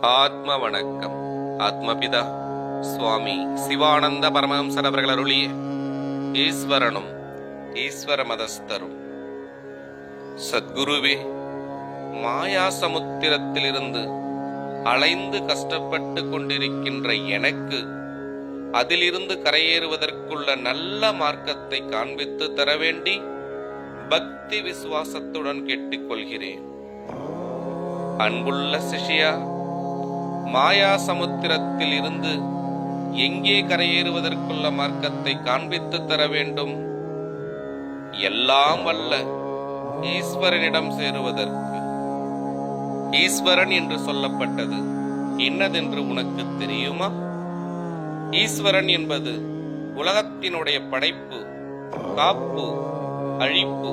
ஆத்ம வணக்கம் ஆத்மபிதா. சுவாமி சிவானந்த பரமஹம்சர் அவர்கள் அருளிய ஈஸ்வரனும் ஈஸ்வர மதஸ்தரும் சத்குருவே மாயா சமுத்திரத்திலிருந்து அலைந்து கஷ்டப்பட்டு கொண்டிருக்கின்ற எனக்கு அதிலிருந்து கரையேறுவதற்குள்ள நல்ல மார்க்கத்தை காண்பித்து தர வேண்டி பக்தி விசுவாசத்துடன் கேட்டுக்கொள்கிறேன். அன்புள்ள சிஷ்யா மாயா சமுத்திரத்தில் இருந்து எங்கே கரையேறுவதற்குள்ள மார்க்கத்தை காண்பித்து தர வேண்டும்? எல்லாம் வல்ல ஈஸ்வரனிடம் சேருவதற்கு. ஈஸ்வரன் என்று சொல்லப்பட்டது என்னதென்று உனக்கு தெரியுமா? ஈஸ்வரன் என்பது உலகத்தினுடைய படைப்பு காப்பு அழிப்பு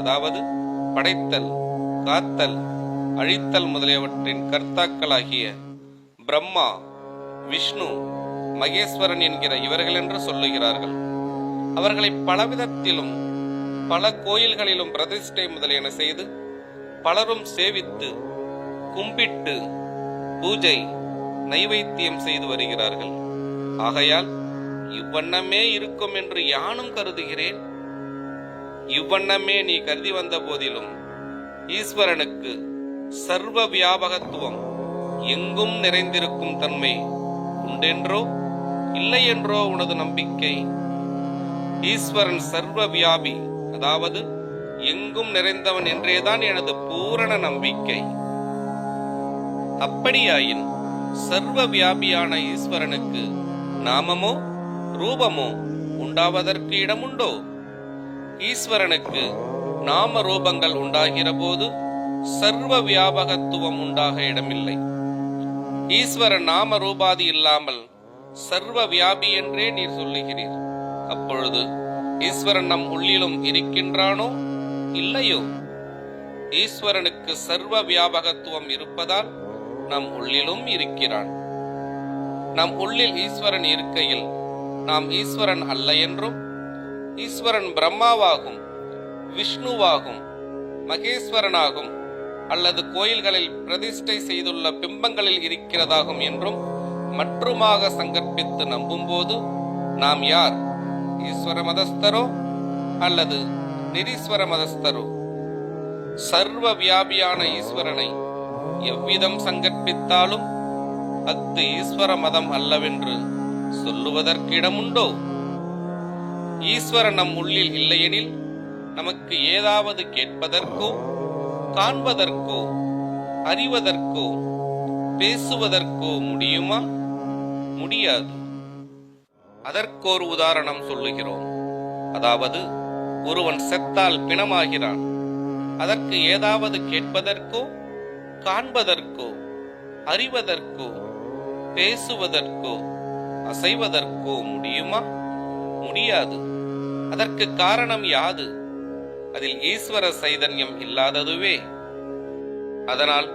அதாவது படைத்தல் காத்தல் அழித்தல் முதலியவற்றின் கர்த்தாக்களாகிய பிரம்மா விஷ்ணு மகேஸ்வரன் என்கிற இவர்கள் என்று சொல்லுகிறார்கள். அவர்களை பலவிதத்திலும் பல கோயில்களிலும் பிரதிஷ்டை முதலியன செய்து பலரும் சேவித்து கும்பிட்டு பூஜை நைவேத்தியம் செய்து வருகிறார்கள். ஆகையால் இவ்வண்ணமே இருக்கும் என்று யானும் கருதுகிறேன். இவ்வண்ணமே நீ கருதி வந்த போதிலும் ஈஸ்வரனுக்கு சர்வ வியாபகத்துவம் எங்கும் நிறைந்திருக்கும் தன்மை உண்டென்றோ இல்லை என்றோ உனது நம்பிக்கை. ஈஸ்வரன் சர்வ வியாபி அதாவது எங்கும் நிறைந்தவன் என்றேதான் எனது பூரண நம்பிக்கை. அப்படியாயின் சர்வ வியாபியான ஈஸ்வரனுக்கு நாமமோ ரூபமோ உண்டாவதற்கு இடமுண்டோ? ஈஸ்வரனுக்கு நாம ரூபங்கள் உண்டாகிற போது சர்வ வியாபகத்துவம் உண்டாக இடமில்லை. ஈஸ்வரன் நாம ரூபாதி இல்லாமல் சர்வ வியாபி என்றே நீர் சொல்லுகிறீர். அப்பொழுது ஈஸ்வரன் நம் உள்ளிலும் இருக்கின்றானோ? இல்லையோ? ஈஸ்வரனுக்கு சர்வ வியாபகத்துவம் இருப்பதால் நம் உள்ளிலும் இருக்கிறான். நம் உள்ளில் ஈஸ்வரன் இருக்கையில் நாம் ஈஸ்வரன் அல்ல என்றும் ஈஸ்வரன் பிரம்மாவாகும் விஷ்ணுவாகும் மகேஸ்வரனாகும் அல்லது கோயில்களில் பிரதிஷ்டை செய்துள்ள பிம்பங்களில் இருக்கிறதாகும் என்றும் மற்றுமாக சங்கற்பித்து நம்பும்போது நாம் யார்? ஈஸ்வர மதஸ்தரோ அல்லது நிரீஸ்வர மதஸ்தரோ? சர்வ வியாபியான ஈஸ்வரனை எவ்விதம் சங்கற்பித்தாலும் அஃது ஈஸ்வர மதம் அல்லவென்று சொல்லுவதற்கு இடமுண்டோ ஈஸ்வரன் நம் உள்ளில் இல்லையெனில் நமக்கு ஏதாவது கேட்பதற்கோ காண்பதற்கோ அறிவதற்கோ பேசுவதற்கோ முடியுமா? முடியாது. அதற்கோர் உதாரணம் சொல்லுகிறோம். அதாவது ஒருவன் செத்தால் பிணமாகிறான். அதற்கு ஏதாவது கேட்பதற்கோ காண்பதற்கோ அறிவதற்கோ பேசுவதற்கோ அசைவதற்கோ முடியுமா? முடியாது. அதற்கு காரணம் யாது? அதில் ஈஸ்வர சைதன்யம் இல்லாததுவே. அதனால்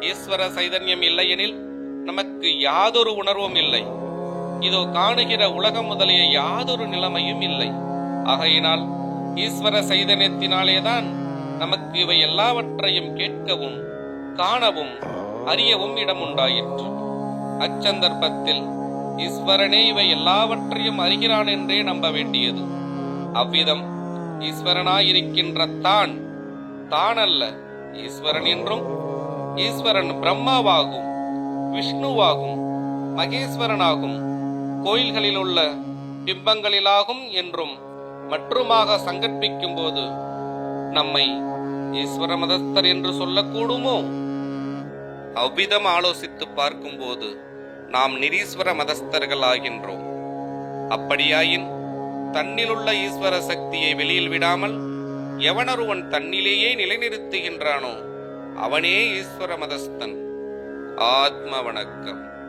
ஈஸ்வர சைதன்யம் இல்லையெனில் நமக்கு யாதொரு உணர்வும் இல்லை. இதோ காணுகிற உலகம் முதலிய யாதொரு நிலைமையும் இல்லை. ஆகையினால் ஈஸ்வர சைதன்யத்தினாலேதான் நமக்கு இவை எல்லாவற்றையும் கேட்கவும் காணவும் அறியவும் இடம் உண்டாயிற்று அச்சந்தர்ப்பத்தில் ஈஸ்வரனே இவை எல்லாவற்றையும் அறிகிறான் என்றே நம்ப வேண்டியது. அவ்விதம் ஈஸ்வரனாயிருக்கின்ற தான் தான் அல்ல ஈஸ்வரன் என்றும் ஈஸ்வரன் பிரம்மாவாகும் விஷ்ணுவாகும் மகேஸ்வரனாகும் கோயில்களில் உள்ள பிம்பங்களிலாகும் என்றும் மற்றுமாக சங்கற்பிக்கும் போது நம்மை ஈஸ்வர மதஸ்தர் என்று சொல்லக்கூடுமோ? அவ்விதம் ஆலோசித்து பார்க்கும்போது நாம் நிரீஸ்வர மதஸ்தர்கள் ஆகின்றோம் அப்படியாயின் தன்னிலுள்ள ஈஸ்வர சக்தியை வெளியில் விடாமல் எவனொருவன் தன்னிலேயே நிலைநிறுத்துகின்றானோ அவனே ஈஸ்வர மதஸ்தன். ஆத்ம வணக்கம்.